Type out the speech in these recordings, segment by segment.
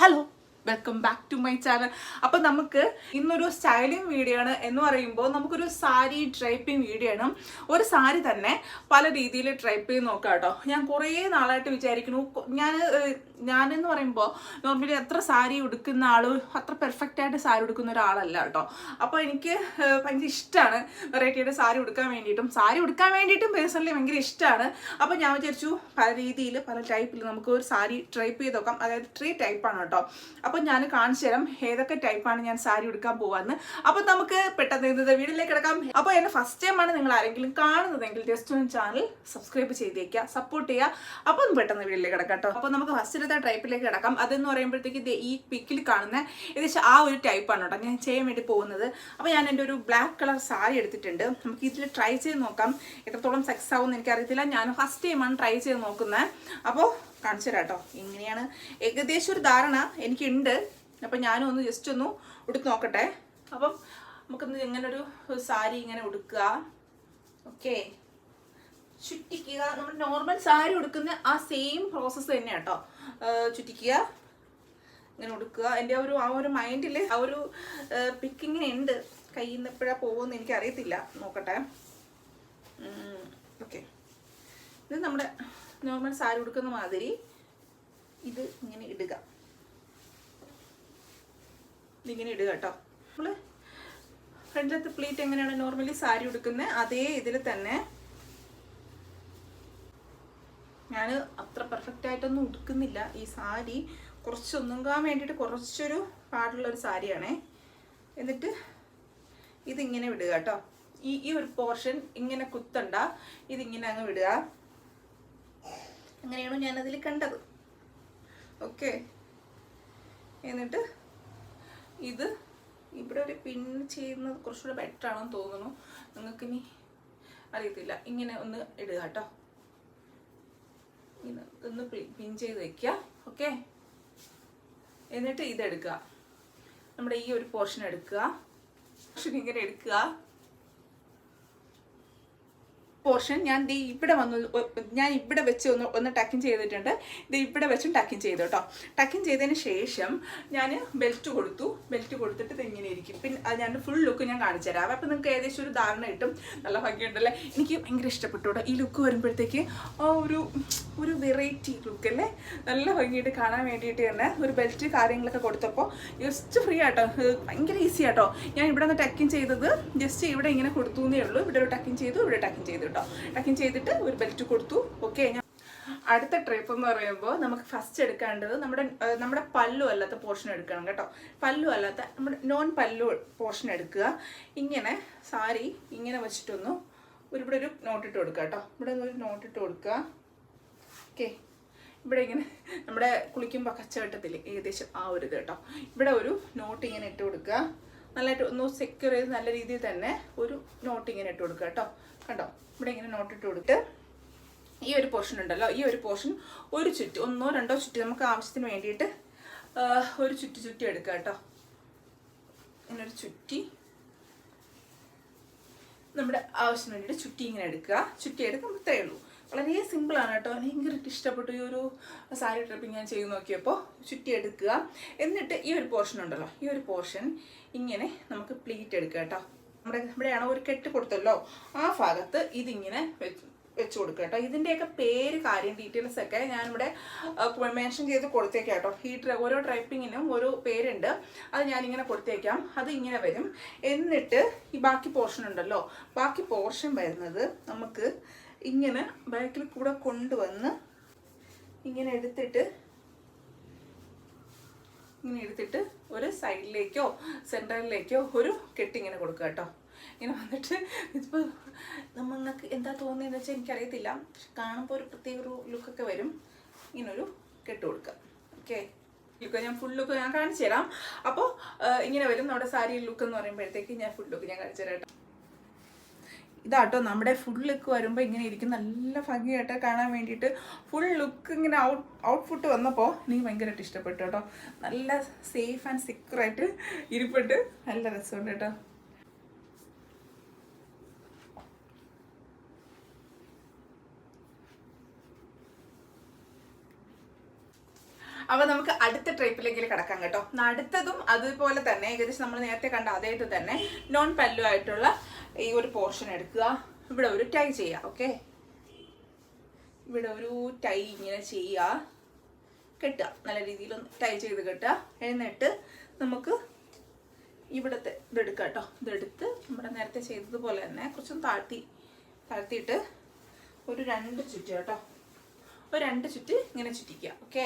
Hello. Welcome back to my channel അപ്പൊ നമുക്ക് ഇന്നൊരു സ്റ്റൈലിംഗ് വീഡിയോ ആണ് എന്ന് പറയുമ്പോൾ നമുക്കൊരു സാരി ഡ്രൈപ്പിംഗ് വീഡിയോ ആണ്. ഒരു സാരി തന്നെ പല രീതിയിൽ ഡ്രൈപ്പ് ചെയ്ത് നോക്കാം കേട്ടോ. ഞാൻ കുറേ നാളായിട്ട് വിചാരിക്കുന്നു. ഞാൻ ഞാനെന്ന് പറയുമ്പോൾ നോർമലി എത്ര സാരി ഉടുക്കുന്ന ആൾ അത്ര പെർഫെക്റ്റ് ആയിട്ട് സാരി ഉടുക്കുന്ന ഒരാളല്ല കേട്ടോ. അപ്പോൾ എനിക്ക് ഭയങ്കര ഇഷ്ടമാണ് വെറൈറ്റിയുടെ സാരി ഉടുക്കാൻ വേണ്ടിയിട്ടും. സാരി ഉടുക്കാൻ വേണ്ടിയിട്ടും പേഴ്സണലി ഭയങ്കര ഇഷ്ടമാണ് അപ്പോൾ ഞാൻ വിചാരിച്ചു പല രീതിയിൽ പല ടൈപ്പിൽ നമുക്ക് ഒരു സാരി ട്രൈപ്പ് ചെയ്ത് നോക്കാം. അതായത് ത്രീ ടൈപ്പാണ് കേട്ടോ. അപ്പോൾ ഞാൻ കാണിച്ചു തരാം ഏതൊക്കെ ടൈപ്പാണ് ഞാൻ സാരി എടുക്കാൻ പോവാന്ന്. അപ്പോൾ നമുക്ക് പെട്ടെന്ന് ഇന്നത്തെ വീട്ടിലേക്ക് കിടക്കാം. അപ്പോൾ എന്നെ ഫസ്റ്റ് ടൈമാണ് നിങ്ങൾ ആരെങ്കിലും കാണുന്നതെങ്കിൽ ജസ്റ്റ് ഒന്ന് ചാനൽ സബ്സ്ക്രൈബ് ചെയ്തേക്കുക സപ്പോർട്ട് ചെയ്യുക. അപ്പോൾ ഒന്ന് പെട്ടെന്ന് വീട്ടിലേക്ക് കിടക്കാം അപ്പോൾ നമുക്ക് ഫസ്റ്റിലത്തെ ടൈപ്പിലേക്ക് കിടക്കാം. അതെന്ന് പറയുമ്പോഴത്തേക്ക് ഈ പിക്കിൽ കാണുന്ന ഏകദേശം ആ ഒരു ടൈപ്പാണ് കേട്ടോ ഞാൻ ചെയ്യാൻ വേണ്ടി പോകുന്നത്. അപ്പോൾ ഞാൻ എന്റെ ഒരു ബ്ലാക്ക് കളർ സാരി എടുത്തിട്ടുണ്ട്. നമുക്ക് ഇതിൽ ട്രൈ ചെയ്ത് നോക്കാം. എത്രത്തോളം സക്സസ് ആവും എനിക്കറിയത്തില്ല. ഞാൻ ഫസ്റ്റ് ടൈമാണ് ട്രൈ ചെയ്ത് നോക്കുന്നത്. അപ്പോൾ കാണിച്ചു തരാം കേട്ടോ. ഇങ്ങനെയാണ്. ഏകദേശം ഒരു ധാരണ എനിക്കുണ്ട്. അപ്പം ഞാനും ഒന്ന് ജസ്റ്റ് ഒന്ന് ഉടുത്ത് നോക്കട്ടെ. അപ്പം നമുക്കൊന്ന് ഇങ്ങനെ ഒരു സാരി ഇങ്ങനെ ഉടുക്കുക. ഓക്കെ ചുറ്റിക്കുക. നമ്മൾ നോർമൽ സാരി ഉടുക്കുന്ന ആ സെയിം പ്രോസസ്സ് തന്നെയാണ് കേട്ടോ. ചുറ്റിക്കുക. ഇങ്ങനെ ഉടുക്കുക. എന്റെ ഒരു ആ ഒരു മൈൻഡിൽ ആ ഒരു പിക്കിങ്ങനെ ഉണ്ട്. കയ്യിൽ നിന്ന് എപ്പോഴാണ് പോകുമെന്ന് എനിക്ക് അറിയത്തില്ല നോക്കട്ടെ ഓക്കെ ഇത് നമ്മുടെ നോർമൽ സാരി ഉടുക്കുന്ന മാതിരി ഇത് ഇങ്ങനെ ഇടുക. ഇതിങ്ങനെ ഇടുക കേട്ടോ. നമ്മൾ ഫ്രണ്ടിലത്തെ പ്ലീറ്റ് എങ്ങനെയാണ് നോർമലി സാരി ഉടുക്കുന്നത് അതേ ഇതിൽ തന്നെ ഞാൻ അത്ര പെർഫെക്റ്റ് ആയിട്ടൊന്നും ഉടുക്കുന്നില്ല. ഈ സാരി കുറച്ചൊന്നുങ്കാൻ വേണ്ടിയിട്ട് കുറച്ചൊരു പാടുള്ള ഒരു സാരിയാണേ. എന്നിട്ട് ഇതിങ്ങനെ വിടുക കേട്ടോ. ഈ ഈ ഒരു പോർഷൻ ഇങ്ങനെ കുത്തണ്ട. ഇതിങ്ങനെ അങ്ങ് വിടുക. അങ്ങനെയാണ് ഞാനതിൽ കണ്ടത്. ഓക്കെ. എന്നിട്ട് ഇത് ഇവിടെ ഒരു പിൻ ചെയ്യുന്നത് കുറച്ചുകൂടെ ബെറ്റർ ആണെന്ന് തോന്നുന്നു. നിങ്ങൾക്ക് നിങ്ങൾക്കിനി അറിയത്തില്ല. ഇങ്ങനെ ഒന്ന് ഇടുക കേട്ടോ. ഇങ്ങനെ ഒന്ന് പിൻ ചെയ്ത് വെക്കുക. ഓക്കെ. എന്നിട്ട് ഇതെടുക്കുക. നമ്മുടെ ഈ ഒരു പോർഷൻ എടുക്കുക. പോർഷൻ ഇങ്ങനെ എടുക്കുക. പോർഷൻ ഞാൻ ദേ ഇവിടെ വന്ന് ഞാൻ ഇവിടെ വെച്ച് ഒന്ന് ഒന്ന് ടക്കിങ് ചെയ്തിട്ടുണ്ട്. ഇത് ഇവിടെ വെച്ചും ടക്കിങ് ചെയ്തു കേട്ടോ ടക്കിങ് ചെയ്തതിന് ശേഷം ഞാൻ ബെൽറ്റ് കൊടുത്തു. ബെൽറ്റ് കൊടുത്തിട്ട് ഇത് ഇങ്ങനെ ഇരിക്കും. പിന്നെ ഞാൻ ഫുൾ ലുക്ക് ഞാൻ കാണിച്ചു തരാം. അപ്പം നിങ്ങൾക്ക് ഏകദേശം ഒരു ധാരണ കിട്ടും. നല്ല ഭംഗിയുണ്ടല്ലേ? എനിക്ക് ഭയങ്കര ഇഷ്ടപ്പെട്ടു കേട്ടോ ഈ ലുക്ക് വരുമ്പോഴത്തേക്ക് ആ ഒരു ഒരു വെറൈറ്റി ലുക്ക് അല്ലേ? നല്ല ഭംഗിയായിട്ട് കാണാൻ വേണ്ടിയിട്ട് തന്നെ ഒരു ബെൽറ്റ് കാര്യങ്ങളൊക്കെ കൊടുത്തപ്പോൾ ജസ്റ്റ് ഫ്രീ ആട്ടോ. ഭയങ്കര ഈസി ആട്ടോ. ഞാൻ ഇവിടെ നിന്ന് ടക്കിങ് ചെയ്തത് ജസ്റ്റ് ഇവിടെ ഇങ്ങനെ കൊടുത്തു എന്നേ ഉള്ളൂ. ഇവിടെ ഒരു ടക്കിങ് ചെയ്തു ഇവിടെ ടക്കിങ് ചെയ്തു കേട്ടോ. ടക്കിങ് ചെയ്തിട്ട് ഒരു ബെൽറ്റ് കൊടുത്തു. ഓക്കെ ഞാൻ അടുത്ത ട്രിപ്പ് എന്ന് പറയുമ്പോൾ നമുക്ക് ഫസ്റ്റ് എടുക്കേണ്ടത് നമ്മുടെ നമ്മുടെ പല്ലു അല്ലാത്ത പോർഷൻ എടുക്കണം കേട്ടോ. പല്ലു അല്ലാത്ത നമ്മുടെ നോൺ പല്ലു പോർഷൻ എടുക്കുക. ഇങ്ങനെ സാരി ഇങ്ങനെ വെച്ചിട്ടൊന്ന് ഒരു ഇവിടെ ഒരു നോട്ട് ഇട്ട് കൊടുക്കുക കേട്ടോ. ഇവിടെ ഒരു നോട്ട് ഇട്ട് കൊടുക്കുക. ഓക്കെ ഇവിടെ ഇങ്ങനെ നമ്മുടെ കുളിക്കുമ്പോൾ കച്ചവട്ടത്തിൽ ഏകദേശം ആ ഒരു ഇത് കേട്ടോ. ഇവിടെ ഒരു നോട്ട് ഇങ്ങനെ ഇട്ട് കൊടുക്കുക. നല്ലതായിട്ട് ഒന്ന് സെക്യൂർ ചെയ്ത് നല്ല രീതിയിൽ തന്നെ ഒരു നോട്ട് ഇങ്ങനെ ഇട്ട് കൊടുക്കുക കേട്ടോ. കണ്ടോ? ഇവിടെ ഇങ്ങനെ നോട്ട് ഇട്ട് കൊടുത്തിട്ട് ഈ ഒരു പോർഷൻ ഉണ്ടല്ലോ ഈ ഒരു പോർഷൻ ഒരു ചുറ്റ് ഒന്നോ രണ്ടോ ചുറ്റ് നമുക്ക് ആവശ്യത്തിന് വേണ്ടിയിട്ട് ഒരു ചുറ്റി ചുറ്റി എടുക്കുക കേട്ടോ. ഇങ്ങനൊരു ചുറ്റി നമ്മുടെ ആവശ്യത്തിന് വേണ്ടിയിട്ട് ചുറ്റി ഇങ്ങനെ എടുക്കുക. ചുറ്റി എടുക്കുമ്പോൾ ഇത്രയേ ഉള്ളൂ വളരെ സിമ്പിളാണ് കേട്ടോ. ഭയങ്കരമായിട്ട് ഇഷ്ടപ്പെട്ടു. ഈ ഒരു സാരി ട്രിപ്പിംഗ് ഞാൻ ചെയ്ത് നോക്കിയപ്പോൾ ചുറ്റി എടുക്കുക എന്നിട്ട് ഈ ഒരു പോർഷൻ ഉണ്ടല്ലോ. ഈ ഒരു പോർഷൻ ഇങ്ങനെ നമുക്ക് പ്ലീറ്റ് എടുക്കുക കേട്ടോ. നമ്മുടെ ഇവിടെയാണ് ഒരു കെട്ട് കൊടുത്തല്ലോ. ആ ഭാഗത്ത് ഇതിങ്ങനെ വെച്ച് കൊടുക്കുക കേട്ടോ. ഇതിന്റെയൊക്കെ പേര് കാര്യം ഡീറ്റെയിൽസ് ഒക്കെ ഞാനിവിടെ മെൻഷൻ ചെയ്ത് കൊടുത്തേക്കാം കേട്ടോ. ഈ ഓരോ ട്രൈപ്പിങ്ങിനും ഓരോ പേരുണ്ട്. അത് ഞാനിങ്ങനെ കൊടുത്തേക്കാം. അത് ഇങ്ങനെ വരും. എന്നിട്ട് ഈ ബാക്കി പോർഷൻ ഉണ്ടല്ലോ. ബാക്കി പോർഷൻ വരുന്നത് നമുക്ക് ഇങ്ങനെ ബാക്കിൽ കൂടെ കൊണ്ടുവന്ന് ഇങ്ങനെ എടുത്തിട്ട് ഇങ്ങനെ എടുത്തിട്ട് ഒരു സൈഡിലേക്കോ സെന്ററിലേക്കോ ഒരു കെട്ടിങ്ങനെ കൊടുക്കുക കേട്ടോ. ഇങ്ങനെ വന്നിട്ട് ഇതിപ്പോൾ നമ്മൾക്ക് എന്താ തോന്നിയെന്ന് വെച്ചാൽ എനിക്കറിയത്തില്ല. കാണുമ്പോൾ ഒരു പ്രത്യേക ഒരു ലുക്കൊക്കെ വരും. ഇങ്ങനൊരു കെട്ട് കൊടുക്കുക. ഓക്കെ ലുക്ക് ഞാൻ ഫുൾ ലുക്ക് ഞാൻ കാണിച്ചു തരാം. അപ്പോൾ ഇങ്ങനെ വരും നമ്മുടെ സാരി ലുക്ക് എന്ന് പറയുമ്പോഴത്തേക്ക് ഞാൻ ഫുൾ ലുക്ക് ഞാൻ കാണിച്ചു തരാം ഇതാട്ടോ നമ്മുടെ ഫുൾ ലുക്ക് വരുമ്പോൾ ഇങ്ങനെ ഇരിക്കും നല്ല ഭംഗിയായിട്ട് കാണാൻ വേണ്ടിയിട്ട് ഫുൾ ലുക്ക് ഇങ്ങനെ ഔട്ട് ഔട്ട്ഫുട്ട് വന്നപ്പോൾ എനിക്ക് ഭയങ്കരമായിട്ട് ഇഷ്ടപ്പെട്ടു കേട്ടോ. നല്ല സേഫ് ആൻഡ് സെക്യൂറായിട്ട് ഇരിപ്പിട്ട് നല്ല രസമുണ്ട് കേട്ടോ. അപ്പൊ നമുക്ക് അടുത്ത ട്രേപ്പിലേക്ക് കിടക്കാം കേട്ടോ. അടുത്തതും അതുപോലെ തന്നെ ഏകദേശം നമ്മൾ നേരത്തെ കണ്ട അതേത് തന്നെ നോൺ പല്ലു ആയിട്ടുള്ള ഈ ഒരു പോർഷൻ എടുക്കുക. ഇവിടെ ഒരു ടൈ ചെയ്യുക ഓക്കെ ഇവിടെ ഒരു ടൈ ഇങ്ങനെ ചെയ്യുക കെട്ടുക നല്ല രീതിയിൽ ടൈ ചെയ്ത് കെട്ടുക. എന്നിട്ട് നമുക്ക് ഇവിടുത്തെ ഇതെടുക്കുക കേട്ടോ. ഇതെടുത്ത് നമ്മുടെ നേരത്തെ ചെയ്തതുപോലെ തന്നെ കുറച്ചൊന്ന് താഴ്ത്തി താഴ്ത്തിയിട്ട് ഒരു രണ്ട് ചുറ്റ് കേട്ടോ. ഒരു രണ്ട് ചുറ്റ് ഇങ്ങനെ ചുറ്റിക്കുക ഓക്കെ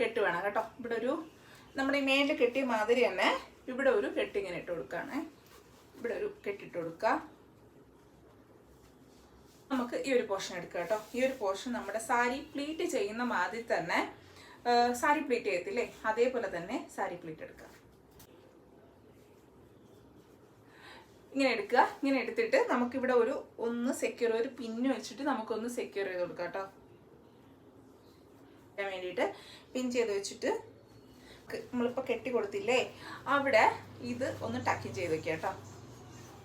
കെട്ട് വേണം കേട്ടോ. ഇവിടെ ഒരു നമ്മുടെ ഈ മേലിൽ കെട്ടിയ മാതിരി തന്നെ ഇവിടെ ഒരു കെട്ടിങ്ങനെ ഇട്ട് കൊടുക്കുകയാണേ ഇവിടെ ഒരു കെട്ടിട്ട് കൊടുക്കുക നമുക്ക് ഈ ഒരു പോർഷൻ എടുക്കുക കേട്ടോ. ഈ ഒരു പോർഷൻ നമ്മുടെ സാരി പ്ലീറ്റ് ചെയ്യുന്ന മാതിരി തന്നെ സാരി പ്ലീറ്റ് ചെയ്യത്തില്ലേ? അതേപോലെ തന്നെ സാരി പ്ലീറ്റ് എടുക്കുക ഇങ്ങനെ എടുക്കുക. ഇങ്ങനെ എടുത്തിട്ട് നമുക്കിവിടെ ഒരു ഒന്ന് സെക്യൂർ ഒരു പിന്ന് വെച്ചിട്ട് നമുക്കൊന്ന് സെക്യൂർ ചെയ്ത് കൊടുക്കാം കേട്ടോ. ചെയ്യാൻ വേണ്ടിയിട്ട് പിൻ ചെയ്ത് വെച്ചിട്ട് നമ്മളിപ്പോൾ കെട്ടി കൊടുത്തില്ലേ? അവിടെ ഇത് ഒന്ന് ടക്കിങ് ചെയ്ത് വെക്കുക കേട്ടോ.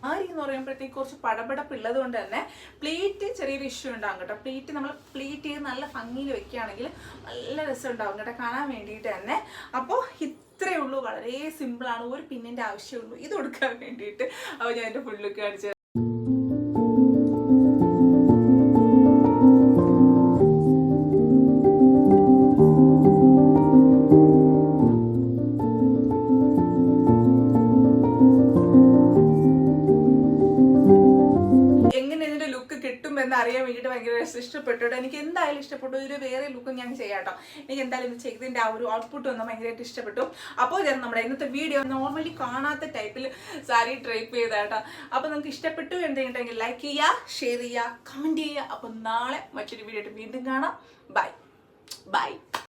ആരി എന്ന് പറയുമ്പോഴത്തേക്ക് കുറച്ച് പടപടപ്പുള്ളത് കൊണ്ട് തന്നെ പ്ലേറ്റ് ചെറിയൊരു ഇഷ്യൂ ഉണ്ടാകും കേട്ടോ. പ്ലേറ്റ് നമ്മൾ പ്ലേറ്റ് ചെയ്ത് നല്ല ഭംഗിയിൽ വെക്കുകയാണെങ്കിൽ നല്ല രസം ഉണ്ടാകും കേട്ടോ. കാണാൻ വേണ്ടിയിട്ട് തന്നെ. അപ്പോൾ ഇത്രയേ ഉള്ളൂ. വളരെ സിമ്പിളാണ് ഒരു പിന്നിന്റെ ആവശ്യമുള്ളൂ ഇത് കൊടുക്കാൻ വേണ്ടിയിട്ട്. അപ്പോൾ ഞാൻ എന്റെ ഫുള്ളിൽ ലുക്ക് കാണിച്ചു അറിയാൻ വേണ്ടിയിട്ട് ഭയങ്കര ഇഷ്ടപ്പെട്ടു. എനിക്ക് എന്തായാലും ഇഷ്ടപ്പെട്ടു. ഒരു വേറെ ലുക്കും ഞാൻ ചെയ്യാട്ടോ. എനിക്ക് എന്തായാലും ഇത് ചെയ്തതിന്റെ ആ ഒരു ഔട്ട്പുട്ട് വന്ന് ഭയങ്കരമായിട്ട് ഇഷ്ടപ്പെട്ടു. അപ്പോൾ ഇതാണ് നമ്മുടെ ഇന്നത്തെ വീഡിയോ നോർമലി കാണാത്ത ടൈപ്പിൽ സാരി ട്രൈപ്പ് ചെയ്ത കേട്ടോ. അപ്പോൾ നിങ്ങൾക്ക് ഇഷ്ടപ്പെട്ടു എന്തെങ്കിലും ലൈക്ക് ചെയ്യുക ഷെയർ ചെയ്യുക കമന്റ് ചെയ്യുക. അപ്പോൾ നാളെ മറ്റൊരു വീഡിയോ വീണ്ടും കാണാം. Bye bye